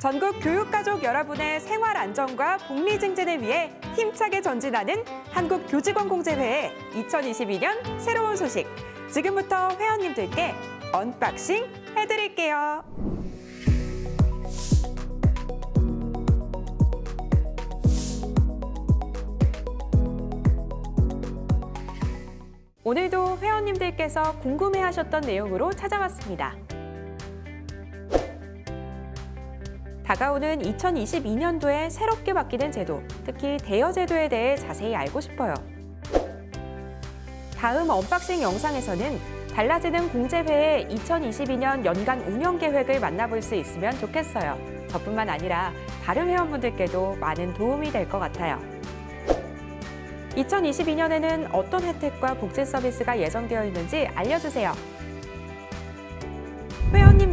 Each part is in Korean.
전국 교육가족 여러분의 생활 안정과 복리 증진을 위해 힘차게 전진하는 한국교직원공제회의 2022년 새로운 소식. 지금부터 회원님들께 언박싱 해드릴게요. 오늘도 회원님들께서 궁금해하셨던 내용으로 찾아왔습니다. 다가오는 2022년도에 새롭게 바뀌는 제도, 특히 대여 제도에 대해 자세히 알고 싶어요. 다음 언박싱 영상에서는 달라지는 공제회의 2022년 연간 운영 계획을 만나볼 수 있으면 좋겠어요. 저뿐만 아니라 다른 회원분들께도 많은 도움이 될 것 같아요. 2022년에는 어떤 혜택과 복지 서비스가 예정되어 있는지 알려주세요.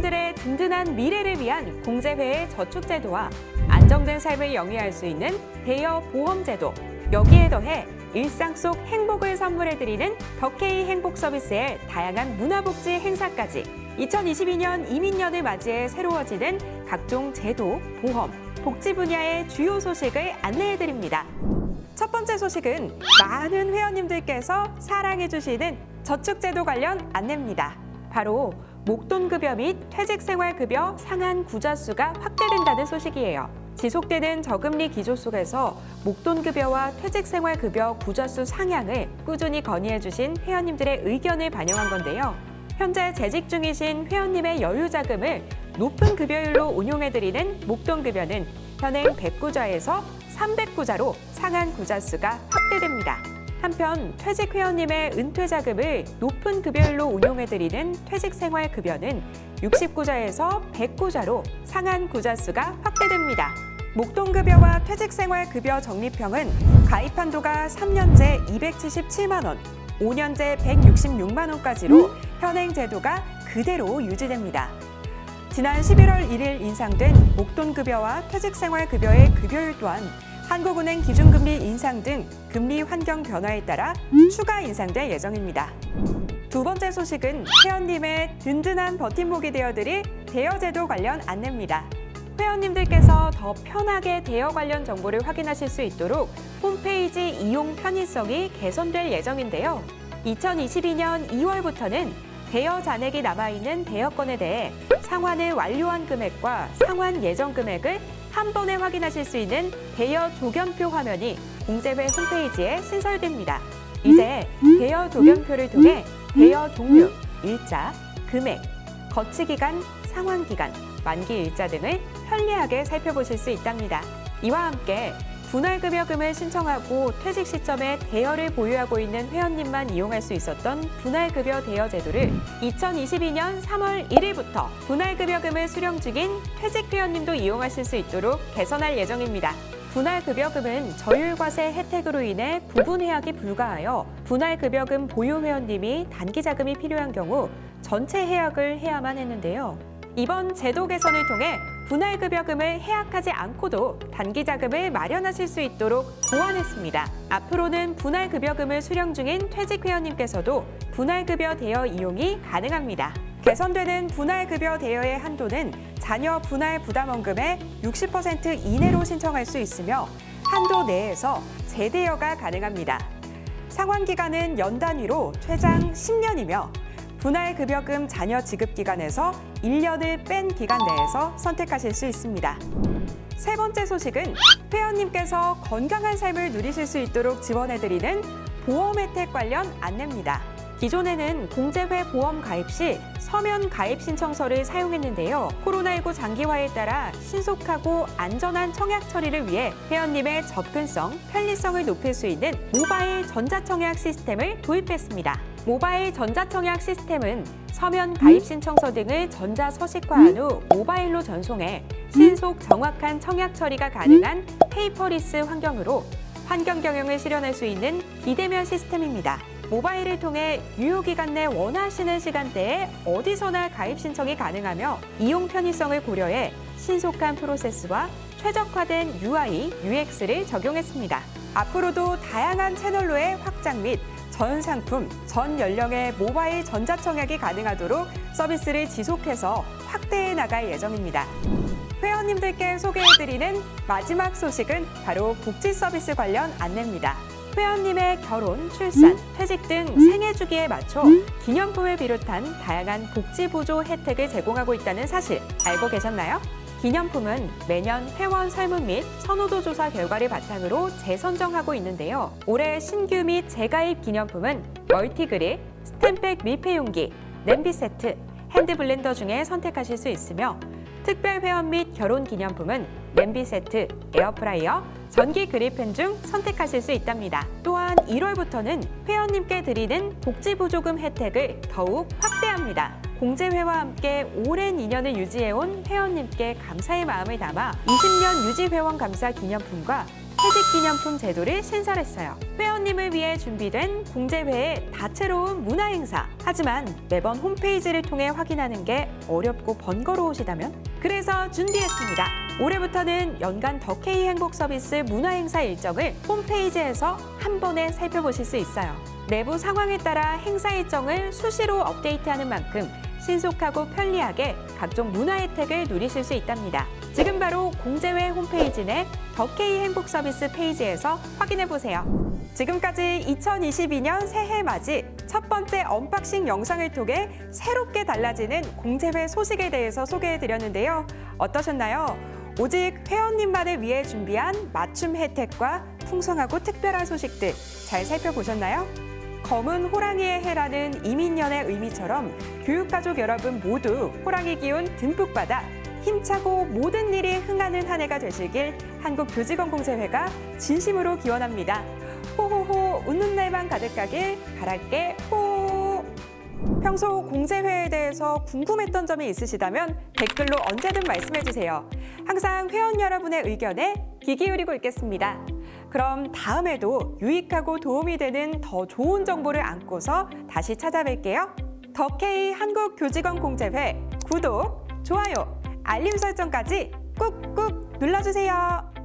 회원님들의 든든한 미래를 위한 공제회의 저축제도와 안정된 삶을 영위할 수 있는 대여 보험제도, 여기에 더해 일상 속 행복을 선물해드리는 더케이 행복 서비스의 다양한 문화복지 행사까지 2022년 이민년을 맞이해 새로워지는 각종 제도, 보험, 복지 분야의 주요 소식을 안내해드립니다. 첫 번째 소식은 많은 회원님들께서 사랑해주시는 저축제도 관련 안내입니다. 바로 목돈급여 및 퇴직생활급여 상한 구자수가 확대된다는 소식이에요. 지속되는 저금리 기조 속에서 목돈급여와 퇴직생활급여 구자수 상향을 꾸준히 건의해주신 회원님들의 의견을 반영한 건데요. 현재 재직 중이신 회원님의 여유자금을 높은 급여율로 운용해드리는 목돈급여는 현행 100구자에서 300구자로 상한 구자수가 확대됩니다. 한편 퇴직 회원님의 은퇴 자금을 높은 급여율로 운용해드리는 퇴직생활급여는 60구자에서 100구자로 상한 구자 수가 확대됩니다. 목돈급여와 퇴직생활급여 적립형은 가입 한도가 3년제 277만 원, 5년제 166만 원까지로 현행 제도가 그대로 유지됩니다. 지난 11월 1일 인상된 목돈급여와 퇴직생활급여의 급여율 또한 한국은행 기준금리 인상 등 금리 환경 변화에 따라 추가 인상될 예정입니다. 두 번째 소식은 회원님의 든든한 버팀목이 되어드릴 대여제도 관련 안내입니다. 회원님들께서 더 편하게 대여 관련 정보를 확인하실 수 있도록 홈페이지 이용 편의성이 개선될 예정인데요. 2022년 2월부터는 대여 잔액이 남아있는 대여건에 대해 상환을 완료한 금액과 상환 예정 금액을 한 번에 확인하실 수 있는 대여 조견표 화면이 공제회 홈페이지에 신설됩니다. 이제 대여 조견표를 통해 대여 종류, 일자, 금액, 거치 기간, 상환 기간, 만기 일자 등을 편리하게 살펴보실 수 있답니다. 이와 함께 분할급여금을 신청하고 퇴직 시점에 대여를 보유하고 있는 회원님만 이용할 수 있었던 분할급여 대여 제도를 2022년 3월 1일부터 분할급여금을 수령 중인 퇴직 회원님도 이용하실 수 있도록 개선할 예정입니다. 분할급여금은 저율과세 혜택으로 인해 부분 해약이 불가하여 분할급여금 보유 회원님이 단기 자금이 필요한 경우 전체 해약을 해야만 했는데요. 이번 제도 개선을 통해 분할급여금을 해약하지 않고도 단기 자금을 마련하실 수 있도록 보완했습니다. 앞으로는 분할급여금을 수령 중인 퇴직 회원님께서도 분할급여 대여 이용이 가능합니다. 개선되는 분할급여 대여의 한도는 자녀 분할 부담원금의 60% 이내로 신청할 수 있으며 한도 내에서 재대여가 가능합니다. 상환 기간은 연 단위로 최장 10년이며 분할 급여금 자녀 지급 기간에서 1년을 뺀 기간 내에서 선택하실 수 있습니다. 세 번째 소식은 회원님께서 건강한 삶을 누리실 수 있도록 지원해드리는 보험 혜택 관련 안내입니다. 기존에는 공제회 보험 가입 시 서면 가입 신청서를 사용했는데요. 코로나19 장기화에 따라 신속하고 안전한 청약 처리를 위해 회원님의 접근성, 편리성을 높일 수 있는 모바일 전자청약 시스템을 도입했습니다. 모바일 전자청약 시스템은 서면 가입 신청서 등을 전자 서식화한 후 모바일로 전송해 신속 정확한 청약 처리가 가능한 페이퍼리스 환경으로 환경 경영을 실현할 수 있는 비대면 시스템입니다. 모바일을 통해 유효기간 내 원하시는 시간대에 어디서나 가입 신청이 가능하며 이용 편의성을 고려해 신속한 프로세스와 최적화된 UI, UX를 적용했습니다. 앞으로도 다양한 채널로의 확장 및 전 상품, 전 연령의 모바일 전자청약이 가능하도록 서비스를 지속해서 확대해 나갈 예정입니다. 회원님들께 소개해드리는 마지막 소식은 바로 복지 서비스 관련 안내입니다. 회원님의 결혼, 출산, 퇴직 등 생애 주기에 맞춰 기념품을 비롯한 다양한 복지 보조 혜택을 제공하고 있다는 사실 알고 계셨나요? 기념품은 매년 회원 설문 및 선호도 조사 결과를 바탕으로 재선정하고 있는데요. 올해 신규 및 재가입 기념품은 멀티그릴, 스탬팩 밀폐 용기, 냄비 세트, 핸드 블렌더 중에 선택하실 수 있으며 특별 회원 및 결혼 기념품은 냄비 세트, 에어프라이어, 전기 그릴펜 중 선택하실 수 있답니다. 또한 1월부터는 회원님께 드리는 복지보조금 혜택을 더욱 확대합니다. 공제회와 함께 오랜 인연을 유지해온 회원님께 감사의 마음을 담아 20년 유지 회원 감사 기념품과 퇴직 기념품 제도를 신설했어요. 회원님을 위해 준비된 공제회의 다채로운 문화 행사. 하지만 매번 홈페이지를 통해 확인하는 게 어렵고 번거로우시다면? 그래서 준비했습니다. 올해부터는 연간 더케이 행복 서비스 문화 행사 일정을 홈페이지에서 한 번에 살펴보실 수 있어요. 내부 상황에 따라 행사 일정을 수시로 업데이트하는 만큼 신속하고 편리하게 각종 문화 혜택을 누리실 수 있답니다. 지금 바로 공제회 홈페이지 내 더케이 행복 서비스 페이지에서 확인해 보세요. 지금까지 2022년 새해 맞이 첫 번째 언박싱 영상을 통해 새롭게 달라지는 공제회 소식에 대해서 소개해 드렸는데요. 어떠셨나요? 오직 회원님만을 위해 준비한 맞춤 혜택과 풍성하고 특별한 소식들 잘 살펴보셨나요? 검은 호랑이의 해라는 이민년의 의미처럼 교육가족 여러분 모두 호랑이 기운 듬뿍 받아 힘차고 모든 일이 흥하는 한 해가 되시길 한국교직원공제회가 진심으로 기원합니다. 호호호 웃는 날만 가득하길 바랄게 호. 평소 공제회에 대해서 궁금했던 점이 있으시다면 댓글로 언제든 말씀해 주세요. 항상 회원 여러분의 의견에 귀 기울이고 있겠습니다. 그럼 다음에도 유익하고 도움이 되는 더 좋은 정보를 안고서 다시 찾아뵐게요. 더케이 한국교직원공제회 구독, 좋아요, 알림 설정까지 꾹꾹 눌러주세요.